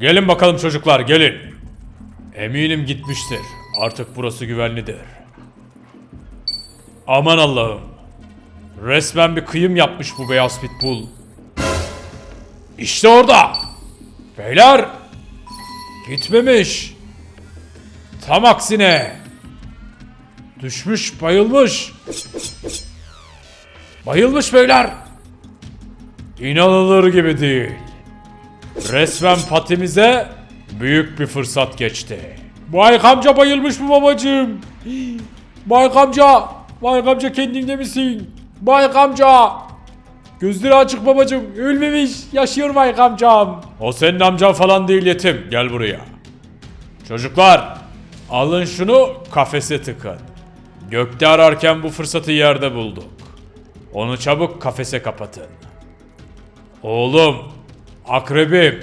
Gelin bakalım çocuklar gelin. Eminim gitmiştir. Artık burası güvenlidir. Aman Allah'ım. Resmen bir kıyım yapmış bu beyaz pitbull. İşte orada. Beyler. Gitmemiş. Tam aksine. Düşmüş, bayılmış. Bayılmış beyler. İnanılır gibi değil. Resmen patimize büyük bir fırsat geçti. Bayk amca bayılmış mı babacığım? Bayk amca, Bayk amca kendinde misin? Bayk amca. Gözleri açık babacığım, ölmemiş, yaşıyor Bayk amcam. O senin amcan falan değil yetim, gel buraya. Çocuklar, alın şunu kafese tıkın. Gökte ararken bu fırsatı yerde bulduk. Onu çabuk kafese kapatın. Oğlum, akrebim.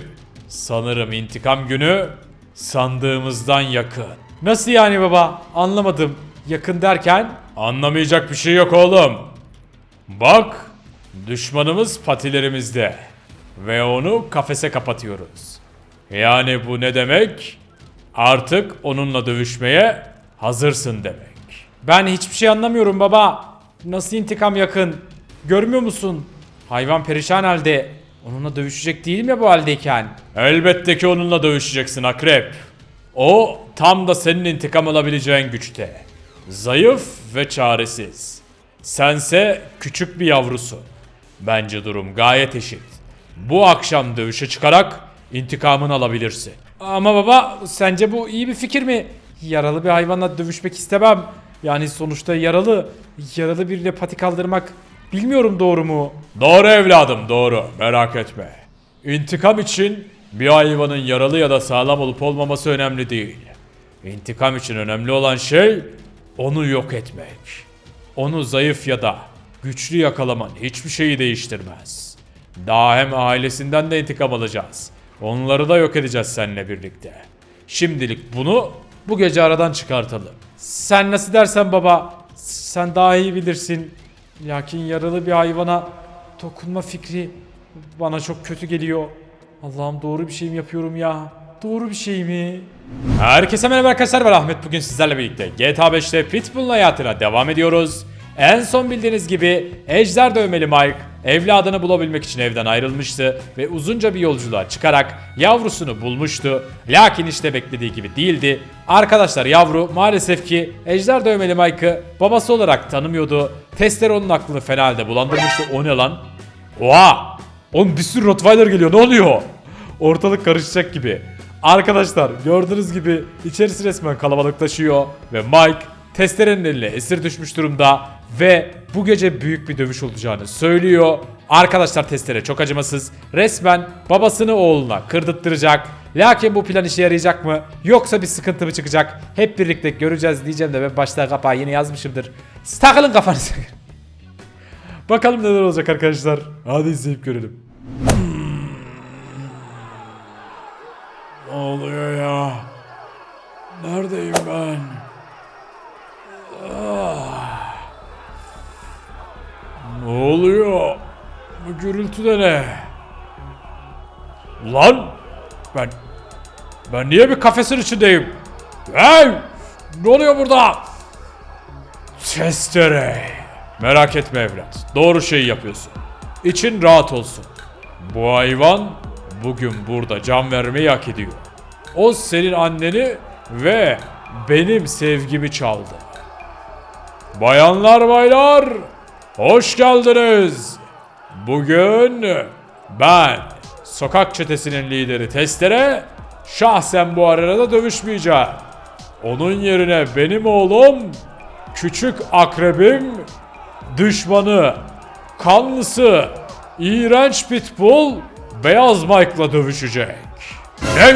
Sanırım intikam günü sandığımızdan yakın. Nasıl yani baba? Anlamadım. Yakın derken? Anlamayacak bir şey yok oğlum. Bak, düşmanımız patilerimizde. Ve onu kafese kapatıyoruz. Yani bu ne demek? Artık onunla dövüşmeye hazırsın demek. Ben hiçbir şey anlamıyorum baba. Nasıl intikam yakın? Görmüyor musun? Hayvan perişan halde. Onunla dövüşecek değilim ya bu haldeyken. Elbette ki onunla dövüşeceksin akrep. O tam da senin intikam alabileceğin güçte. Zayıf ve çaresiz. Sense küçük bir yavrusun. Bence durum gayet eşit. Bu akşam dövüşe çıkarak intikamını alabilirsin. Ama baba sence bu iyi bir fikir mi? Yaralı bir hayvanla dövüşmek istemem. Yani sonuçta yaralı. Yaralı biriyle pati kaldırmak bilmiyorum doğru mu? Doğru evladım doğru merak etme. İntikam için bir hayvanın yaralı ya da sağlam olup olmaması önemli değil. İntikam için önemli olan şey onu yok etmek. Onu zayıf ya da güçlü yakalaman hiçbir şeyi değiştirmez. Daha hem ailesinden de intikam alacağız. Onları da yok edeceğiz seninle birlikte. Şimdilik bunu bu gece aradan çıkartalım. Sen nasıl dersen baba, sen daha iyi bilirsin. Lakin yaralı bir hayvana dokunma fikri bana çok kötü geliyor. Allah'ım doğru bir şey mi yapıyorum ya? Doğru bir şey mi? Herkese merhaba arkadaşlar ben Ahmet bugün sizlerle birlikte GTA 5'te Pitbull'un hayatına devam ediyoruz. En son bildiğiniz gibi Ejder dövmeli Mike evladını bulabilmek için evden ayrılmıştı ve uzunca bir yolculuğa çıkarak yavrusunu bulmuştu. Lakin işte beklediği gibi değildi. Arkadaşlar yavru maalesef ki Ejder dövmeli Mike'ı babası olarak tanımıyordu. Testler onun aklını fena halde bulandırmıştı. O ne lan? Oha! Oğlum bir sürü Rottweiler geliyor ne oluyor? Ortalık karışacak gibi. Arkadaşlar gördüğünüz gibi içerisi resmen kalabalıklaşıyor ve Mike testerenin eline esir düşmüş durumda ve bu gece büyük bir dövüş olacağını söylüyor. Arkadaşlar testere çok acımasız. Resmen babasını oğluna kırdırttıracak. Lakin bu plan işe yarayacak mı? Yoksa bir sıkıntı mı çıkacak? Hep birlikte göreceğiz diyeceğim de ben başta kapağı yine yazmışımdır. Takılın kafanıza. Bakalım neler olacak arkadaşlar. Hadi izleyip görelim. Ne oluyor ya? Neredeyim ben? Ah. Ne oluyor? Bu gürültü de ne? Lan! Ben... Ben niye bir kafesin içindeyim? Hey! Ne oluyor burada? Testere. Merak etme evlat. Doğru şeyi yapıyorsun. İçin rahat olsun. Bu hayvan bugün burada can vermeyi hak ediyor. O senin anneni ve benim sevgimi çaldı. Bayanlar baylar, hoş geldiniz. Bugün ben sokak çetesinin lideri Testere şahsen bu arada dövüşmeyeceğim. Onun yerine benim oğlum küçük akrebim düşmanı kanlısı iğrenç pitbull beyaz Mike'la dövüşecek. Ne?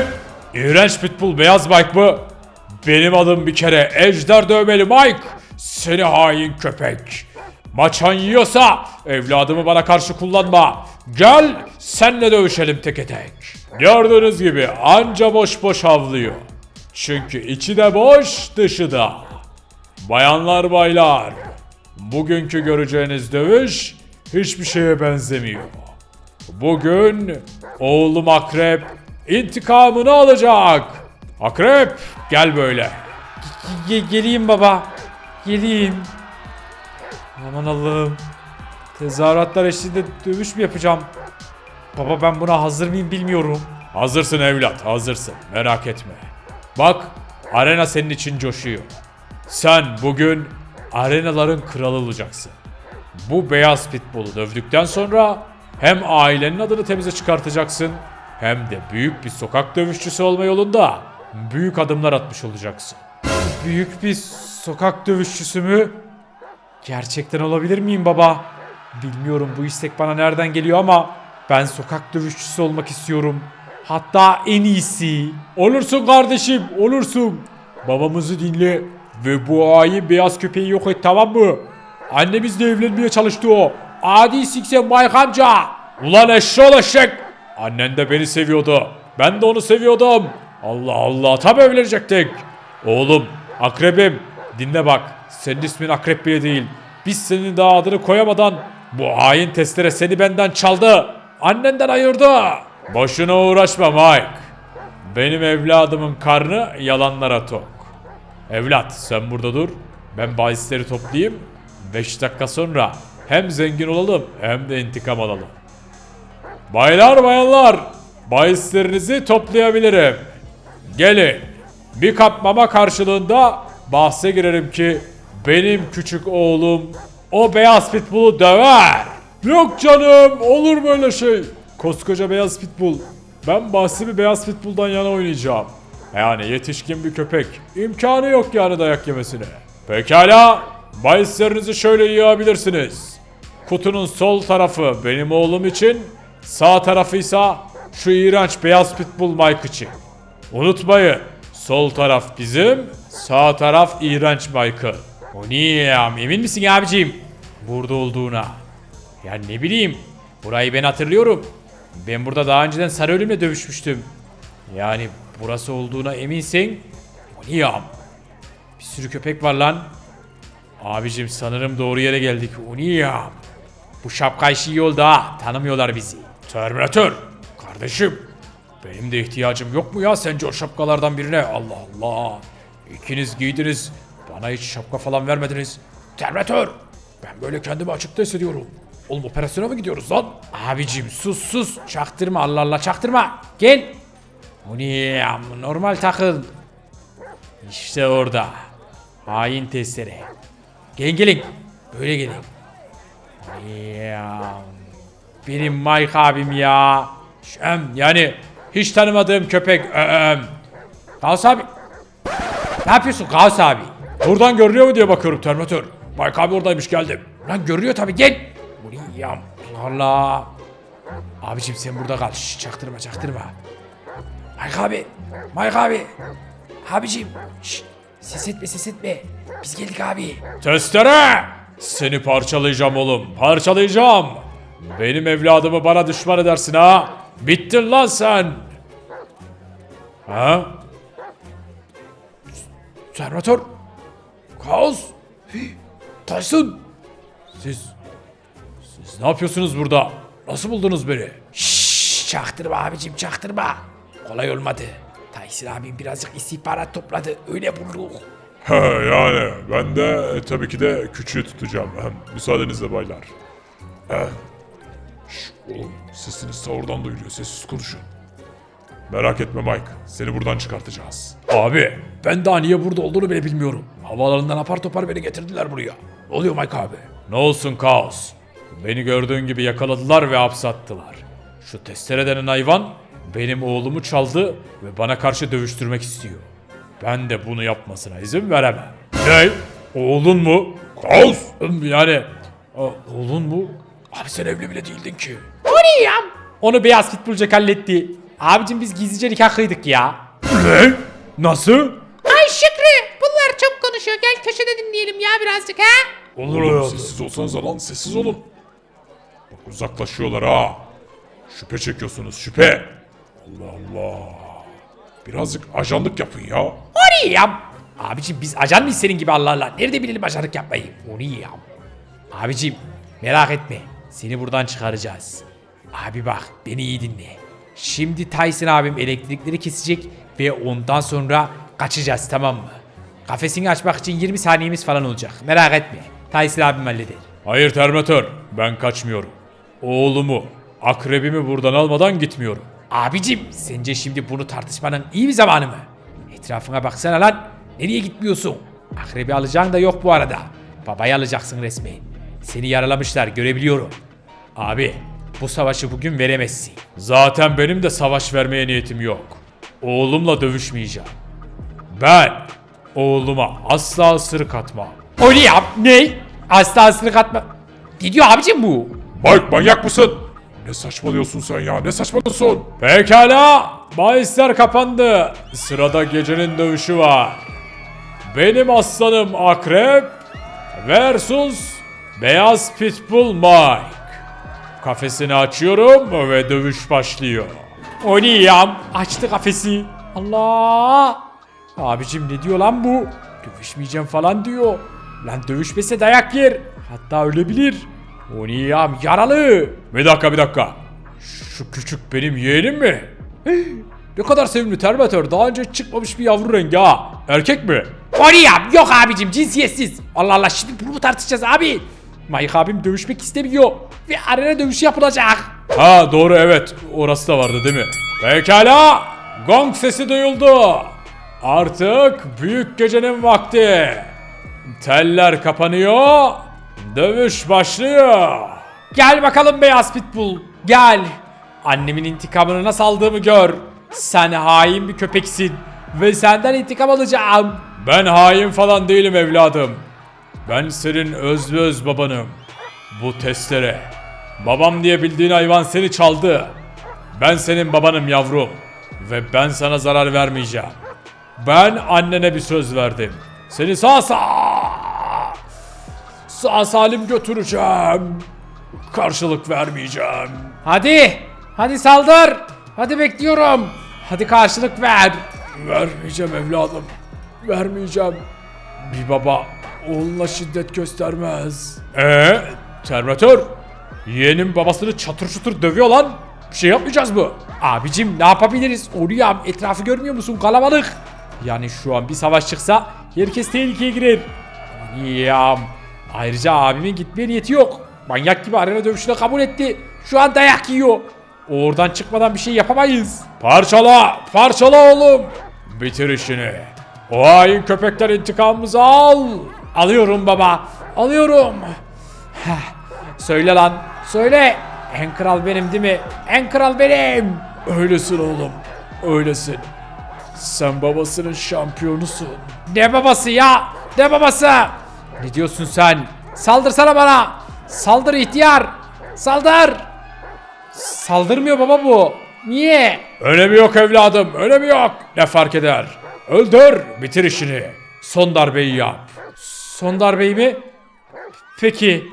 İğrenç pitbull beyaz Mike mı? Benim adım bir kere Ejder dövmeli Mike. Seni hain köpek. Maçan yiyorsa evladımı bana karşı kullanma. Gel senle dövüşelim teke tek. Gördüğünüz gibi anca boş boş havlıyor. Çünkü içi de boş dışı da. Bayanlar baylar. Bugünkü göreceğiniz dövüş hiçbir şeye benzemiyor. Bugün oğlum Akrep intikamını alacak. Akrep gel böyle. Ge- geleyim baba. Geleyim. Aman Allah'ım. Tezahüratlar eşliğinde dövüş mü yapacağım? Baba ben buna hazır mıyım bilmiyorum. Hazırsın evlat, hazırsın. Merak etme. Bak, arena senin için coşuyor. Sen bugün arenaların kralı olacaksın. Bu beyaz pitbull'u dövdükten sonra hem ailenin adını temize çıkartacaksın hem de büyük bir sokak dövüşçüsü olma yolunda büyük adımlar atmış olacaksın. Büyük bir sokak dövüşçüsü mü? Gerçekten olabilir miyim baba? Bilmiyorum bu istek bana nereden geliyor ama ben sokak dövüşçüsü olmak istiyorum. Hatta en iyisi. Olursun kardeşim, olursun. Babamızı dinle ve bu hain beyaz köpeği yok et tamam mı? Annemizle evlenmeye çalıştı o. Adi sikse Mike amca. Ulan eşşoğlu eşek. Annen de beni seviyordu. Ben de onu seviyordum. Allah Allah tam evlenecektik. Oğlum akrebim dinle bak. Senin ismin akrep bile değil. Biz senin daha adını koyamadan bu hain testere seni benden çaldı. Annenden ayırdı. Boşuna uğraşma Mike. Benim evladımın karnı yalanlara tok. Evlat sen burada dur. Ben bahisleri toplayayım. 5 dakika sonra hem zengin olalım hem de intikam alalım. Baylar bayanlar bahislerinizi toplayabilirim. Gelin. Bir kap mama karşılığında bahse girerim ki benim küçük oğlum o beyaz pitbull'u döver. Yok canım olur böyle şey. Koskoca beyaz pitbull. Ben bahsi bir beyaz pitbull'dan yana oynayacağım. Yani yetişkin bir köpek. İmkanı yok yani dayak yemesine. Pekala. Bahislerinizi şöyle yiyebilirsiniz. Kutunun sol tarafı benim oğlum için, sağ tarafıysa şu iğrenç beyaz pitbull Mike için. Unutmayın, sol taraf bizim, sağ taraf iğrenç Mike'ın. O niye ya? Emin misin abicim? Burada olduğuna. Ya ne bileyim, burayı ben hatırlıyorum. Ben burada daha önceden Sarı Ölüm'le dövüşmüştüm. Yani burası olduğuna eminsin. Ya? Bir sürü köpek var lan. Abicim sanırım doğru yere geldik. Ya? Bu şapka işi iyi oldu ha. Tanımıyorlar bizi. Terminator. Kardeşim. Benim de ihtiyacım yok mu ya sence o şapkalardan birine? Allah Allah. İkiniz giydiniz. Bana hiç şapka falan vermediniz. Terminator. Ben böyle kendimi açıkta hissediyorum. Oğlum operasyona mı gidiyoruz lan? Abicim sus sus. Çaktırma Allah Allah çaktırma. Gel. Ya? Normal takıl. İşte orada. Hain testere. Gelin gelin. Böyle gelin. Ya. Benim Mike abim ya. Şem yani hiç tanımadığım köpek. Öm. Gauss abi. Ne yapıyorsun Gauss abi? Buradan görünüyor mu diye bakıyorum Terminator. Mike abi oradaymış geldim. Lan görünüyor tabi gel. Ya. Allah. Abicim sen burada kal. Şş, çaktırma çaktırma. Mike abi. Mike abi. Abicim. Şş, ses etme ses etme. Biz geldik abi. Testere. Seni parçalayacağım oğlum. Parçalayacağım. Benim evladımı bana düşman edersin ha. Bittin lan sen. Ha? Terminator. Kaos. Tyson. Siz... Siz ne yapıyorsunuz burada? Nasıl buldunuz beni? Şşş çaktırma abicim çaktırma. Kolay olmadı. Tyson abim birazcık istihbarat topladı. Öyle bulduk. He yani ben de e, tabii ki de küçüğü tutacağım. Hem müsaadenizle baylar. Eh. Şş, oğlum sesiniz sahurdan duyuluyor. Sessiz konuşun. Merak etme Mike. Seni buradan çıkartacağız. Abi ben daha niye burada olduğunu bile bilmiyorum. Havaalanından apar topar beni getirdiler buraya. Ne oluyor Mike abi? Ne olsun kaos. Beni gördüğün gibi yakaladılar ve hapse attılar. Şu testere denen hayvan benim oğlumu çaldı ve bana karşı dövüştürmek istiyor. Ben de bunu yapmasına izin veremem. Ne? Oğlun mu? Kaos. Yani o- oğlun mu? Abi sen evli bile değildin ki. Onu beyaz pitbullcak halletti. Abicim biz gizlice nikah kıydık ya. Ne? Nasıl? Ay Şükrü bunlar çok konuşuyor gel köşede dinleyelim ya birazcık ha. Olur Oğlum sessiz olsanız lan sessiz olun. Bak uzaklaşıyorlar ha. Şüphe çekiyorsunuz şüphe. Allah Allah. Birazcık ajanlık yapın ya. O ne ya? Abicim biz ajan mıyız senin gibi Allah Allah? Nerede bilelim ajanlık yapmayı? O ne ya? Abicim merak etme. Seni buradan çıkaracağız. Abi bak beni iyi dinle. Şimdi Tyson abim elektrikleri kesecek ve ondan sonra kaçacağız tamam mı? Kafesini açmak için 20 saniyemiz falan olacak. Merak etme. Tyson abim halleder. Hayır Terminator, ben kaçmıyorum. Oğlumu, akrebimi buradan almadan gitmiyorum. Abicim sence şimdi bunu tartışmanın iyi bir zamanı mı? Etrafına baksana lan. Nereye gitmiyorsun? Akrebi alacağın da yok bu arada. Babayı alacaksın resmen. Seni yaralamışlar görebiliyorum. Abi bu savaşı bugün veremezsin. Zaten benim de savaş vermeye niyetim yok. Oğlumla dövüşmeyeceğim. Ben oğluma asla ısırık atmam. O ne ya? Ne? Asla ısırık atma. Ne diyor abicim bu? Mike manyak mısın? Ne saçmalıyorsun sen ya? Ne saçmalıyorsun? Pekala, bahisler kapandı. Sırada gecenin dövüşü var. Benim aslanım Akrep versus Beyaz Pitbull Mike. Kafesini açıyorum ve dövüş başlıyor. O ne ya? Açtı kafesi. Allah! Abicim ne diyor lan bu? Dövüşmeyeceğim falan diyor. Lan dövüşmese dayak yer. Hatta ölebilir. Ya? Yaralı. Bir dakika bir dakika. Şu küçük benim yeğenim mi? Ne kadar sevimli Terminator. Daha önce çıkmamış bir yavru rengi ha. Erkek mi? Ya? Yok abicim cinsiyetsiz. Allah Allah şimdi bunu mu tartışacağız abi? Mike abim dövüşmek istemiyor. Ve arena dövüşü yapılacak. Ha doğru evet. Orası da vardı değil mi? Pekala. Gong sesi duyuldu. Artık büyük gecenin vakti. Teller kapanıyor. Dövüş başlıyor. Gel bakalım beyaz pitbull. Gel. Annemin intikamını nasıl aldığımı gör. Sen hain bir köpeksin. Ve senden intikam alacağım. Ben hain falan değilim evladım. Ben senin öz öz babanım. Bu testere. Babam diye bildiğin hayvan seni çaldı. Ben senin babanım yavrum. Ve ben sana zarar vermeyeceğim. Ben annene bir söz verdim. Seni sağ sağ sağ salim götüreceğim. Karşılık vermeyeceğim. Hadi. Hadi saldır. Hadi bekliyorum. Hadi karşılık ver. Vermeyeceğim evladım. Vermeyeceğim. Bir baba oğluna şiddet göstermez. Ee, Terminator. Yeğenim babasını çatır çutur dövüyor lan. Bir şey yapmayacağız mı? Abicim ne yapabiliriz? Oraya etrafı görmüyor musun? Kalabalık. Yani şu an bir savaş çıksa herkes tehlikeye girer. Yam. Ayrıca abimin gitmeye niyeti yok. Manyak gibi arena dövüşüne kabul etti. Şu an dayak yiyor. Oradan çıkmadan bir şey yapamayız. Parçala, parçala oğlum. Bitir işini. O hain köpekler intikamımızı al. Alıyorum baba. Alıyorum. Heh. Söyle lan. Söyle. En kral benim değil mi? En kral benim. Öylesin oğlum. Öylesin. Sen babasının şampiyonusun. Ne babası ya? Ne babası? Ne diyorsun sen? Saldırsana bana. Saldır ihtiyar. Saldır. Saldırmıyor baba bu. Niye? Önemi yok evladım, önemi yok. Ne fark eder? Öldür, bitir işini. Son darbeyi yap. Son darbeyi mi? Peki.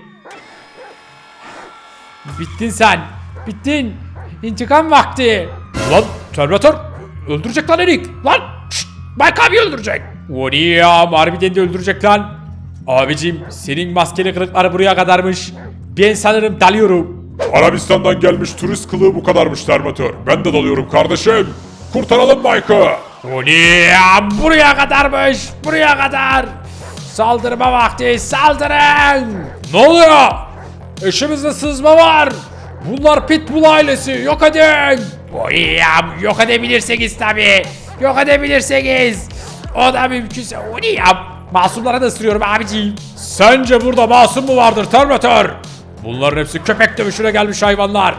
Bittin sen. Bittin. İntikam vakti. Lan Terminator öldürecek lan Erik. Lan şşt, Mike abi öldürecek. Ne ya? Harbiden de öldürecek lan. Abicim senin maskeli kırıklar buraya kadarmış. Ben sanırım dalıyorum. Arabistan'dan gelmiş turist kılığı bu kadarmış Terminator. Ben de dalıyorum kardeşim. Kurtaralım Mike'ı. Ya? Buraya kadarmış. Buraya kadar. Saldırma vakti. Saldırın. Ne oluyor? Eşimizde sızma var. Bunlar Pitbull ailesi. Yok edin. Ya? Yok edebilirseniz tabi. Yok edebilirseniz. O da mümkünse. O ne ya? Masumlara da ısırıyorum abiciğim. Sence burada masum mu vardır Terminator? Bunların hepsi köpek dövüşüne gelmiş hayvanlar.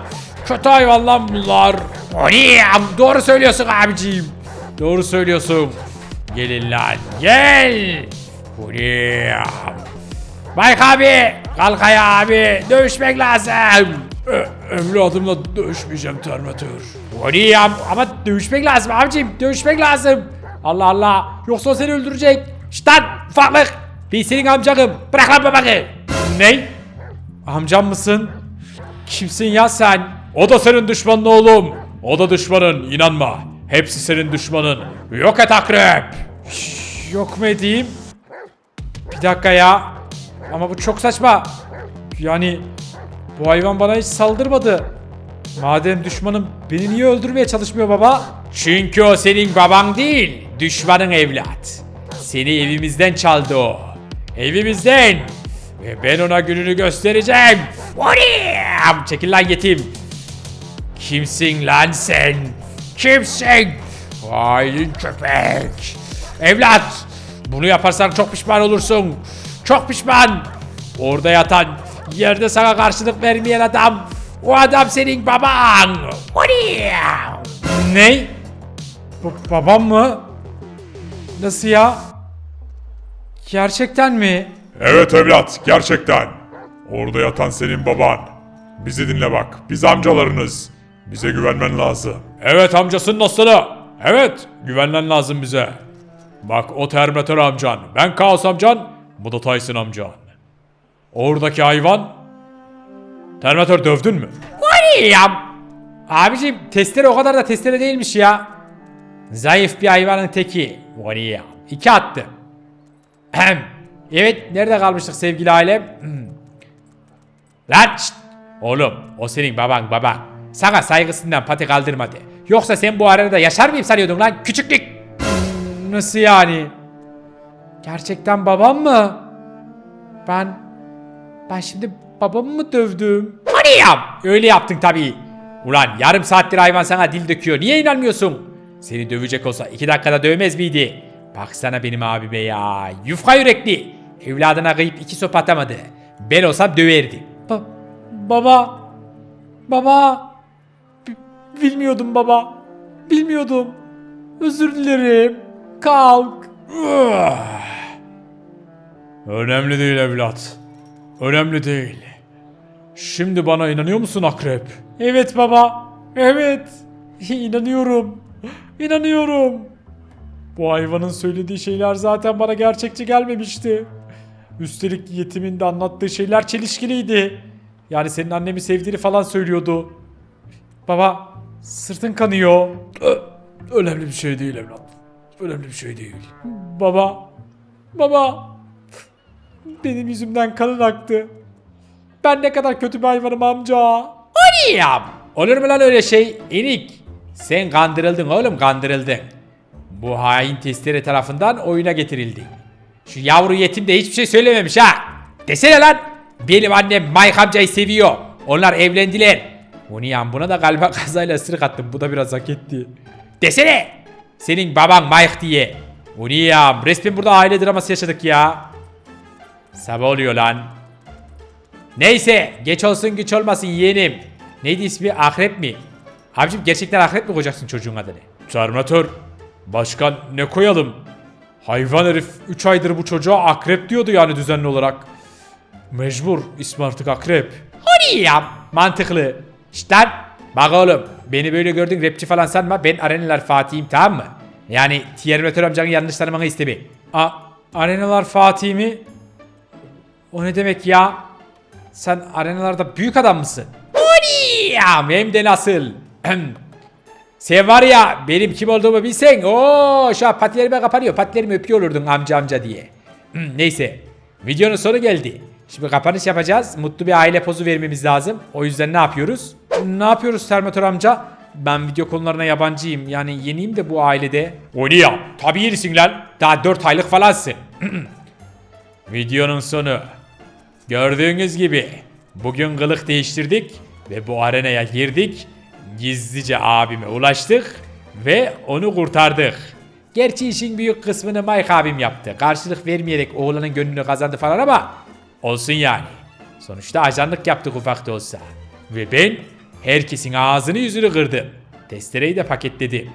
Kötü hayvanlar bunlar. O ne ya? Doğru söylüyorsun abiciğim. Doğru söylüyorsun. Gelin lan gel. O ne ya? Mike abi. Kalk ayağa abi. Dövüşmek lazım. E, evladımla dövüşmeyeceğim Terminator. O ne ya? Ama dövüşmek lazım abicim. Dövüşmek lazım. Allah Allah. Yoksa seni öldürecek. Şşt lan ufaklık. Ben senin amcanım. Bırak lan babanı. Ne? Amcam mısın? Kimsin ya sen? O da senin düşmanın oğlum. O da düşmanın inanma. Hepsi senin düşmanın. Yok et akrep. Yok mu edeyim? Bir dakika ya. Ama bu çok saçma. Yani bu hayvan bana hiç saldırmadı. Madem düşmanım beni niye öldürmeye çalışmıyor baba? Çünkü o senin baban değil, düşmanın evlat. Seni evimizden çaldı o. Evimizden. Ve ben ona gününü göstereceğim. Oraya! Çekil lan yetim. Kimsin lan sen? Kimsin? Hain köpek. Evlat! Bunu yaparsan çok pişman olursun. Çok pişman. Orada yatan, yerde sana karşılık vermeyen adam. O adam senin baban. Oraya! Ney? Bu babam mı? Nasıl ya? Gerçekten mi? Evet evlat, gerçekten. Orada yatan senin baban. Bizi dinle bak, biz amcalarınız. Bize güvenmen lazım. Evet amcasının aslanı. Evet güvenmen lazım bize. Bak o Terminator amcan. Ben Kaos amcan. Bu da Tyson amcan. Oradaki hayvan. Terminator dövdün mü? William. Abicim testere o kadar da testere değilmiş ya. Zayıf bir hayvanın teki. William. İki attı. Ahem. Evet nerede kalmıştık sevgili ailem? Hmm. Lan şşt. Oğlum o senin baban baban. Sana saygısından pati kaldırmadı. Yoksa sen bu arenada yaşar mıyım sanıyordun lan küçüklük? Nasıl yani? Gerçekten babam mı? Ben... Ben şimdi babamı mı dövdüm? William. Öyle yaptın tabii. Ulan yarım saattir hayvan sana dil döküyor. Niye inanmıyorsun? Seni dövecek olsa iki dakikada dövmez miydi? Baksana benim abime ya. Yufka yürekli. Evladına kıyıp iki sopa atamadı. Ben olsam döverdim. baba. Baba. B- bilmiyordum baba. Bilmiyordum. Özür dilerim. Kalk. Önemli değil evlat. Önemli değil. Şimdi bana inanıyor musun akrep? Evet baba. Evet. İnanıyorum. İnanıyorum. Bu hayvanın söylediği şeyler zaten bana gerçekçi gelmemişti. Üstelik yetimin de anlattığı şeyler çelişkiliydi. Yani senin annemi sevdiğini falan söylüyordu. Baba, sırtın kanıyor. Önemli bir şey değil evlat. Önemli bir şey değil. Baba, baba. Benim yüzümden kanın aktı. Ben ne kadar kötü bir hayvanım amca. William. Olur mu lan öyle şey? Enik. Sen kandırıldın oğlum kandırıldın. Bu hain testere tarafından oyuna getirildin. Şu yavru yetim de hiçbir şey söylememiş ha. Desene lan. Benim annem Mike amcayı seviyor. Onlar evlendiler. William buna da galiba kazayla ısırık attım. Bu da biraz hak etti. Desene. Senin baban Mike diye. William resmen burada aile draması yaşadık ya. Sabah oluyor lan. Neyse geç olsun güç olmasın yeğenim. Neydi ismi akrep mi? Abicim gerçekten akrep mi koyacaksın çocuğun adını? Terminator. Başkan ne koyalım? Hayvan herif 3 aydır bu çocuğa akrep diyordu yani düzenli olarak. Mecbur ismi artık akrep. Hadi ya mantıklı. İşte lan, bak oğlum beni böyle gördün rapçi falan sanma ben arenalar Fatih'im tamam mı? Yani Terminator amcanın yanlış tanımanı istemi. A Arenalar Fatih mi? O ne demek ya? Sen arenalarda büyük adam mısın? Ya hem de nasıl? Sen var ya benim kim olduğumu bilsen o şu an patilerime kapanıyor. Patilerimi öpüyor olurdun amca amca diye. Hmm, Neyse videonun sonu geldi. Şimdi kapanış yapacağız. Mutlu bir aile pozu vermemiz lazım. O yüzden ne yapıyoruz? Ne yapıyoruz Terminator amca? Ben video konularına yabancıyım. Yani yeniyim de bu ailede. O ne ya? Tabii yerisin lan. Daha 4 aylık falansın. Videonun sonu. Gördüğünüz gibi bugün kılık değiştirdik ve bu arenaya girdik. Gizlice abime ulaştık ve onu kurtardık. Gerçi işin büyük kısmını Mike abim yaptı. Karşılık vermeyerek oğlanın gönlünü kazandı falan ama olsun yani. Sonuçta ajanlık yaptık ufak da olsa. Ve ben herkesin ağzını yüzünü kırdım. Testereyi de paketledim.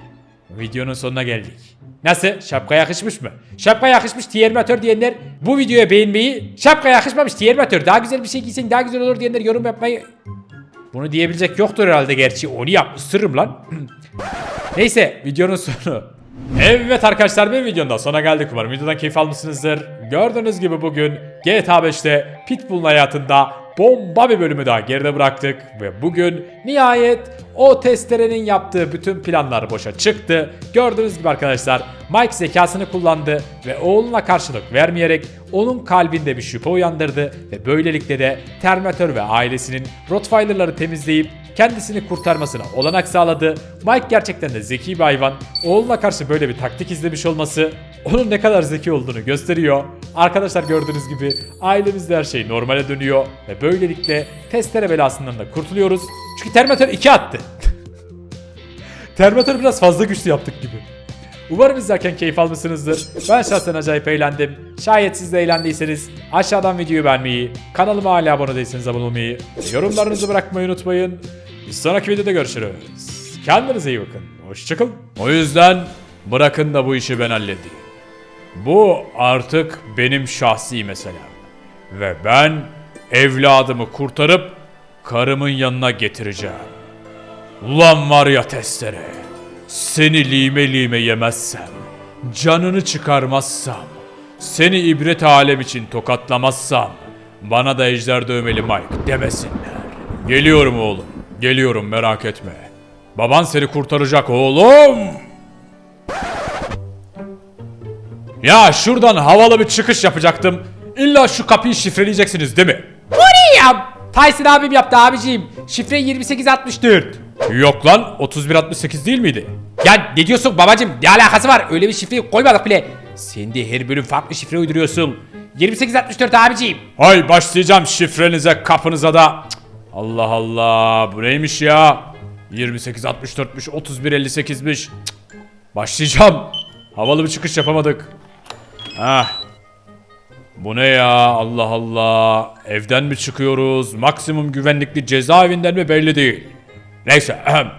Videonun sonuna geldik. Nasıl? Şapka yakışmış mı? Şapka yakışmış Tiermatör diyenler bu videoya beğenmeyi, şapka yakışmamış Tiermatör daha güzel bir şey giysen daha güzel olur diyenler yorum yapmayı... Bunu diyebilecek yoktur herhalde gerçi. Onu yap ısırırım lan. Neyse videonun sonu. Evet arkadaşlar bir videonun da sona geldik umarım videodan keyif almışsınızdır. Gördüğünüz gibi bugün GTA 5'te Pitbull'un hayatında bomba bir bölümü daha geride bıraktık ve bugün nihayet o testerenin yaptığı bütün planlar boşa çıktı. Gördüğünüz gibi arkadaşlar Mike zekasını kullandı ve oğluna karşılık vermeyerek onun kalbinde bir şüphe uyandırdı ve böylelikle de Terminator ve ailesinin Rottweiler'ları temizleyip kendisini kurtarmasına olanak sağladı. Mike gerçekten de zeki bir hayvan. Oğluna karşı böyle bir taktik izlemiş olması onun ne kadar zeki olduğunu gösteriyor. Arkadaşlar gördüğünüz gibi ailemizde her şey normale dönüyor ve böylelikle testere belasından da kurtuluyoruz. Çünkü Terminator 2 attı. Terminator biraz fazla güçlü yaptık gibi. Umarım izlerken keyif almışsınızdır. Ben şahsen acayip eğlendim. Şayet siz de eğlendiyseniz aşağıdan videoyu beğenmeyi, kanalıma hala abone değilseniz abone olmayı, yorumlarınızı bırakmayı unutmayın. Bir sonraki videoda görüşürüz. Kendinize iyi bakın. Hoşçakalın. O yüzden bırakın da bu işi ben halledeyim. Bu artık benim şahsi meselem. Ve ben evladımı kurtarıp karımın yanına getireceğim. Ulan var ya testere. Seni lime lime yemezsem, canını çıkarmazsam, seni ibret alem için tokatlamazsam, bana da ejder dövmeli Mike demesinler. Geliyorum oğlum, geliyorum merak etme. Baban seni kurtaracak oğlum. Ya şuradan havalı bir çıkış yapacaktım. İlla şu kapıyı şifreleyeceksiniz değil mi? Bu ne ya? Tyson abim yaptı abiciğim. Şifre 2864. Yok lan 3168 değil miydi? Ya ne diyorsun babacım? Ne alakası var? Öyle bir şifreyi koymadık bile. Sen de her bölüm farklı şifre uyduruyorsun. 2864 abiciğim. Hay başlayacağım şifrenize kapınıza da. Cık, Allah Allah bu neymiş ya? 28 64'müş 31 58'miş. Cık, Başlayacağım. Havalı bir çıkış yapamadık. Hah. Bu ne ya Allah Allah. Evden mi çıkıyoruz? Maksimum güvenlikli cezaevinden mi belli değil. Neyse. ahem.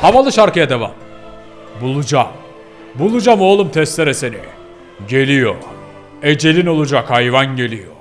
Havalı şarkıya devam. Bulacağım. Bulacağım oğlum testere seni. Geliyor. Ecelin olacak hayvan geliyor.